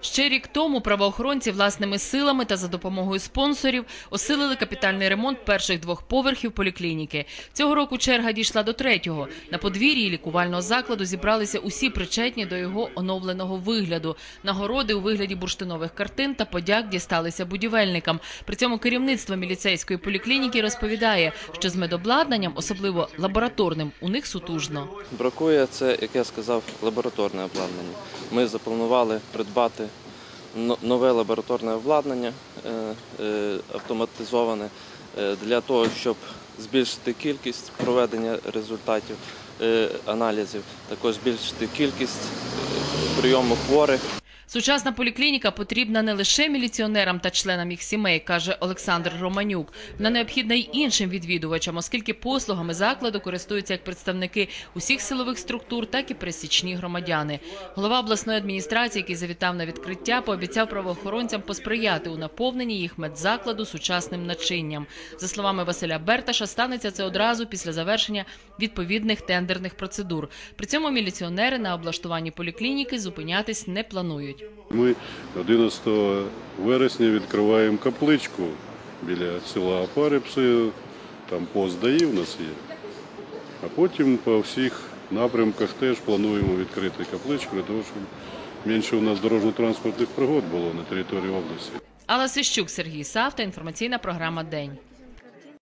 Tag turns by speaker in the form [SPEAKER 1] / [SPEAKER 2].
[SPEAKER 1] Ще рік тому правоохоронці власними силами та за допомогою спонсорів осилили капітальний ремонт перших двох поверхів поліклініки. Цього року черга дійшла до третього. На подвір'ї лікувального закладу зібралися усі причетні до його оновленого вигляду. Нагороди у вигляді бурштинових картин та подяк дісталися будівельникам. При цьому керівництво міліцейської поліклініки розповідає, що з медобладнанням, особливо лабораторним, у них сутужно.
[SPEAKER 2] Бракує це, як я сказав, лабораторне обладнання. Ми запланували придбати нове лабораторне обладнання е, е, автоматизоване е, для того, щоб збільшити кількість проведення результатів аналізів, також збільшити кількість прийому хворих.
[SPEAKER 1] Сучасна поліклініка потрібна не лише міліціонерам та членам їх сімей, каже Олександр Романюк. Вона необхідна й іншим відвідувачам, оскільки послугами закладу користуються як представники усіх силових структур, так і пересічні громадяни. Голова обласної адміністрації, який завітав на відкриття, пообіцяв правоохоронцям посприяти у наповненні їх медзакладу сучасним начинням. За словами Василя Берташа, станеться це одразу після завершення відповідних тендерних процедур. При цьому міліціонери на облаштуванні поліклініки зупинятись не планують.
[SPEAKER 3] Ми 11 вересня відкриваємо капличку біля села Апарипси, там пост ДАІ в нас є. А потім по всіх напрямках теж плануємо відкрити капличку того, щоб менше у нас дорожньо-транспортних пригод було на території області.
[SPEAKER 1] Алла Сищук, Сергій Савта, інформаційна програма День.